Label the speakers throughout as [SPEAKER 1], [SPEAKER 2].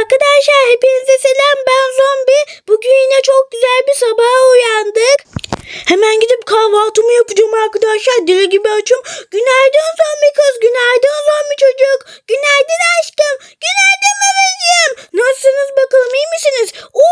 [SPEAKER 1] Arkadaşlar hepinize selam ben zombi. Bugün yine çok güzel bir sabaha uyandık. Hemen gidip kahvaltımı yapacağım arkadaşlar. Deli gibi açım. Günaydın zombi kız. Günaydın zombi çocuk. Günaydın aşkım. Günaydın babacığım. Nasılsınız bakalım iyi misiniz? Oo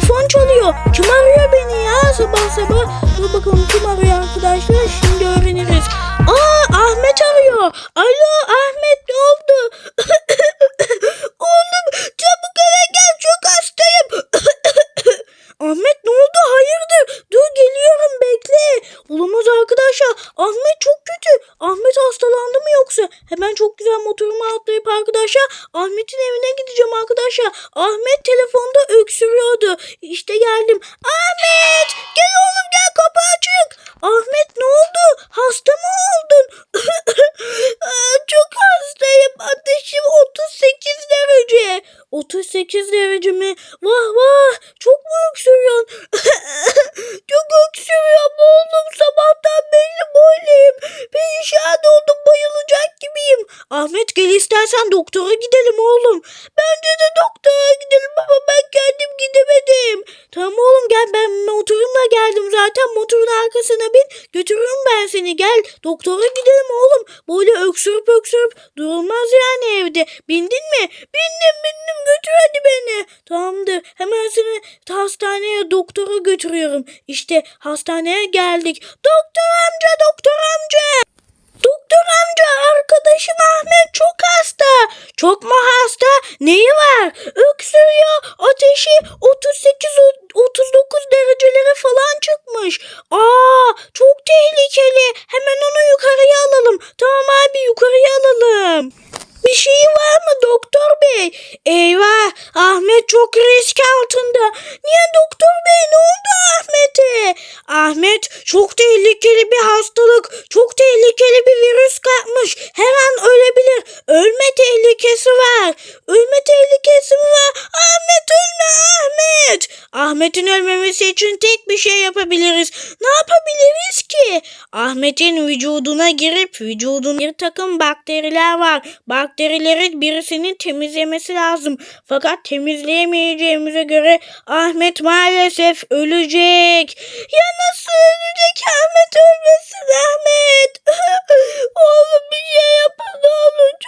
[SPEAKER 1] telefon çalıyor. Kim arıyor beni ya sabah sabah? Dur bakalım kim arıyor arkadaşlar? Şimdi öğreniriz. Aa Ahmet arıyor. Alo Ahmet ne oldu? Oğlum çabuk eve gel çok hastayım. Ahmet ne oldu? Hayırdır? Dur geliyorum bekle. Olamaz arkadaşlar. Ahmet çok kötü. Ahmet hastalandı mı yoksa? Hemen çok güzel motoruma atlayıp arkadaşlar Ahmet'in evine gideceğim arkadaşlar. Ahmet telefonda öksürüyordu. İşte geldim. Ahmet gel oğlum gel kapı açık. Ahmet ne oldu? Hasta mı oldun? Çok hastayım. Ateşim 38 derece. 38 derece mi? Vah vah çok mu öksürüyorsun? çok öksürüyorum oğlum. Sabahtan beri böyleyim. Perişan oldum bayılacak gibiyim. Ahmet gel istersen doktora gidelim oğlum. Bin götürürüm ben seni gel doktora gidelim oğlum. Böyle öksürüp öksürüp durulmaz yani evde. Bindin mi? Bindim bindim götür hadi beni. Tamamdır hemen seni hastaneye doktora götürüyorum. İşte hastaneye geldik. Doktor amca. Doktor amca arkadaşım Ahmet çok hasta. Çok mu hasta? Neyi var? Öksürüyor. Ateşi 38 39 derecelere falan çıkmış. Aa çok tehlikeli. Hemen onu yukarıya alalım. Tamam abi yukarıya alalım. Bir şeyi var mı doktor bey? Eyvah Ahmet çok risk altında. Niye doktor bey ne oldu Ahmet'e? Ahmet çok tehlikeli bir hastalık. Çok tehlikeli bir virüs kapmış. Her an ölebilir. Ölme tehlikesi var. Ölme tehlikesi mi var? Ahmet ölme Ahmet. Ahmet'in ölmemesi için tek bir şey yapabiliriz. Ne? Ahmet'in vücuduna girip vücudun bir takım bakteriler var. Bakterileri birisinin temizlemesi lazım. Fakat temizleyemeyeceğimize göre Ahmet maalesef ölecek. Ya nasıl ölecek Ahmet ölmesin Ahmet. Oğlum bir şey yapın oğlum çok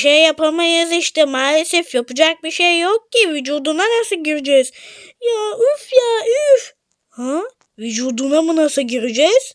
[SPEAKER 1] şey yapamayız işte maalesef yapacak bir şey yok ki vücuduna nasıl gireceğiz? Ya üf ya üf. Ha? Vücuduna mı nasıl gireceğiz?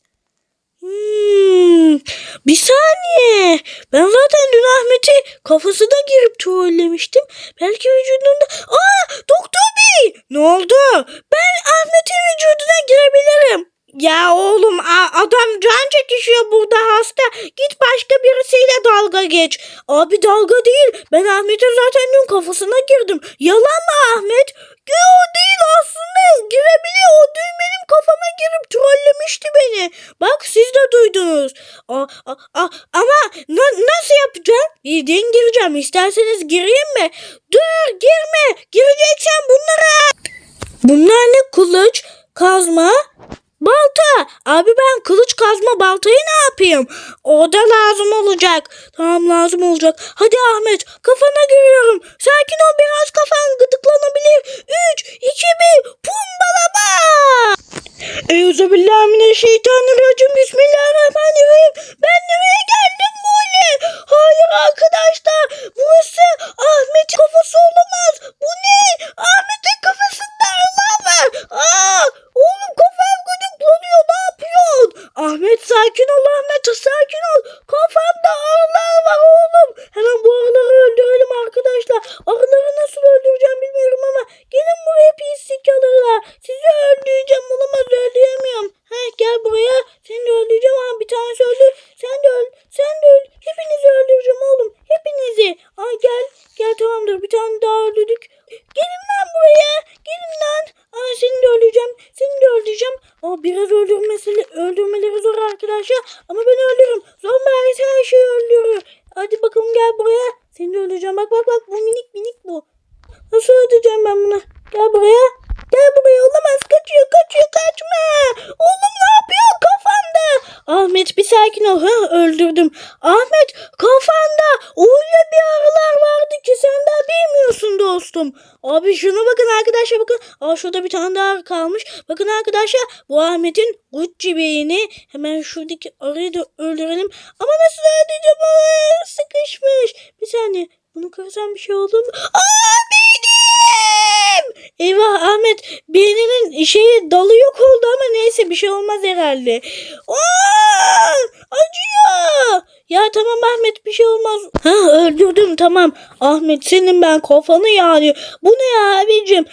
[SPEAKER 1] Hmm, bir saniye. Ben zaten dün Ahmet'i kafasına girip trollemiştim. Belki vücudunda... Aa doktor bey! Ne oldu? Ben Ahmet'in vücuduna girebilirim. Ya oğlum adam can çekişiyor burada hasta. Git başka birisiyle dalga geç. Abi dalga değil. Ben Ahmet'in zaten dün kafasına girdim. Yalan mı Ahmet? Ya o değil aslında. Girebiliyor. O dün benim kafama girip trollemişti beni. Bak siz de duydunuz. A, a, a- ama na- nasıl yapacağım? Bildiğin gireceğim. İsterseniz gireyim mi? Dur girme. Gireceksen bunlara. Bunlar ne kılıç, kazma, balta. Abi ben kılıç kazma baltayı ne yapayım? O da lazım olacak. Tamam lazım olacak. Hadi Ahmet kafana giriyorum. Sakin ol biraz kafan gıdıklanabilir. 3, 2, 1 pumbalama. Euzubillahimineşşeytanirracim. Bismillahirrahmanirrahim. Ben nereye geldim böyle? Hayır Gel tamamdır bir tane daha öldürdük. Gelin lan buraya. Gelin lan. Aa, seni de öldüreceğim. Seni de öldüreceğim. Aa, biraz öldürmesi, öldürmeleri zor arkadaşlar. Ama ben öldürürüm. Zombi her şeyi öldürür. Hadi bakalım gel buraya. Seni de öldüreceğim. Bak bak bak bu minik minik bu. Nasıl öldüreceğim ben bunu? Gel buraya. Gel buraya olamaz. Kaçıyor kaçıyor kaçma. Oğlum ne yapıyor kafanda? Ahmet bir sakin ol. Ha, öldürdüm. Ahmet kafanda. Uyuyor dostum. Abi şuna bakın arkadaşlar bakın. Aa şurada bir tane daha kalmış. Bakın arkadaşlar bu Ahmet'in Gucci beyni. Hemen şuradaki arıyı da öldürelim. Ama nasıl öldüreceğim? Aa, sıkışmış. Bir saniye. Bunu kırsam bir şey olur mu? Aa benim! Eyvah Ahmet beyninin şeyi dalı yok oldu ama neyse bir şey olmaz herhalde. Aa, tamam Ahmet bir şey olmaz. Ha öldürdüm tamam. Ahmet senin ben kafanı yani. Bu ne abicim?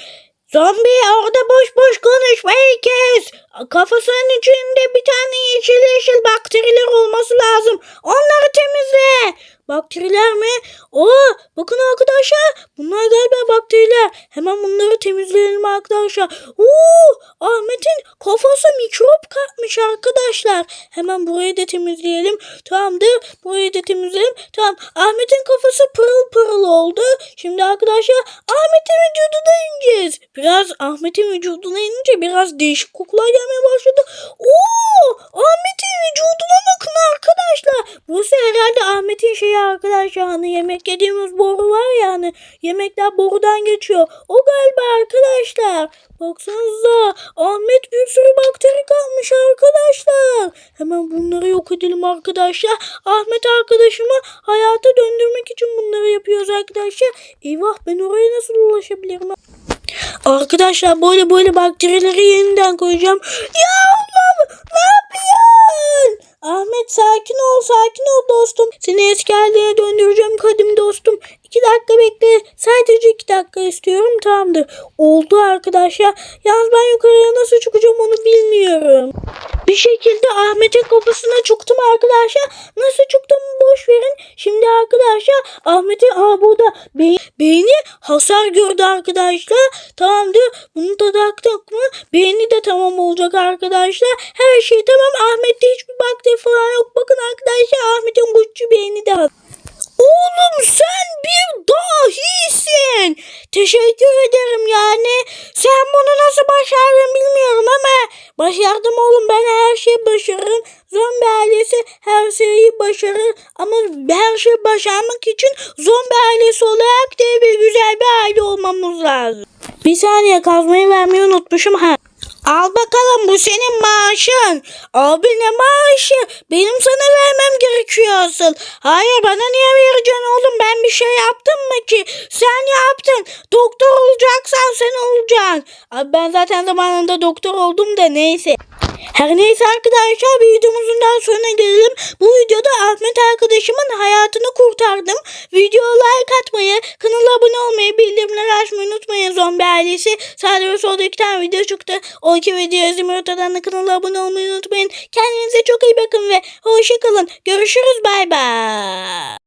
[SPEAKER 1] Zombi orada boş boş konuşmayı kes. Kafasının içinde bir tane yeşil yeşil bakteriler olması lazım. Onları temizle. Bakteriler mi? Oo, bakın arkadaşlar. Bunlar galiba bakteriler. Hemen bunları temizleyelim arkadaşlar. Oo, Ahmet'in kafası mikrop kapmış arkadaşlar. Hemen burayı da temizleyelim. Tamamdır. Burayı da temizleyelim. Tamam. Ahmet'in kafası pırıl pırıl oldu. Şimdi arkadaşlar Ahmet'in vücuduna ineceğiz. Biraz Ahmet'in vücuduna inince biraz değişik kokular gelmeye başladı. Oo, Ahmet'in vücuduna bakın arkadaşlar. Burası herhalde Ahmet'in şeyi arkadaşlar. Hani yemek yediğimiz boru var ya hani yemekler borudan geçiyor. O galiba arkadaşlar. Baksanıza Ahmet bir sürü bakteri kalmış arkadaşlar. Hemen bunları yok edelim arkadaşlar. Ahmet arkadaşımı hayata döndürmek için bunları yapıyoruz arkadaşlar. Eyvah ben oraya nasıl ulaşabilirim? Arkadaşlar böyle böyle bakterileri yeniden koyacağım. Ya Allah'ım ne yapıyorsun? Ahmet sakin ol sakin ol dostum. Seni eski haline döndüreceğim kadim dostum. Dakika bekle. Sadece iki dakika istiyorum tamamdır. Oldu arkadaşlar. Yalnız ben yukarıya nasıl çıkacağım onu bilmiyorum. Bir şekilde Ahmet'in kafasına çıktım arkadaşlar. Nasıl çıktım boş verin. Şimdi arkadaşlar Ahmet'in aa burada beyin, beyni hasar gördü arkadaşlar. Tamamdır. Bunu da taktık mı? Beyni de tamam olacak arkadaşlar. Her şey tamam. Ahmet'te hiçbir bakteri falan yok. Bakın arkadaşlar Ahmet'in güçlü beyni de Oğlum sen bir dahisin. Teşekkür ederim yani. Sen bunu nasıl başardın bilmiyorum ama başardım oğlum. Ben her şeyi başarırım. Zombi ailesi her şeyi başarır. Ama her şeyi başarmak için zombi ailesi olarak da bir güzel bir aile olmamız lazım. Bir saniye kazmayı vermeyi unutmuşum. Ha. Al bakalım bu senin maaşın. Abi ne maaşı? Benim sana vermem gerekiyor asıl. Hayır bana niye vereceksin oğlum? Ben bir şey yaptım mı ki? Sen yaptın. Doktor olacaksan sen olacaksın. Abi ben zaten zamanında doktor oldum da neyse. Her neyse arkadaşlar videomuzun daha sonuna gelelim. Bu videoda Ahmet arkadaşımın hayatını kurtardım. Videoya like atmayı, kanala abone olmayı, bildirimleri açmayı unutmayın zombi ailesi. Sağda ve solda iki tane video çıktı. O iki videoyu izlemeyi unutmadan da kanala abone olmayı unutmayın. Kendinize çok iyi bakın ve hoşçakalın. Görüşürüz bay bay.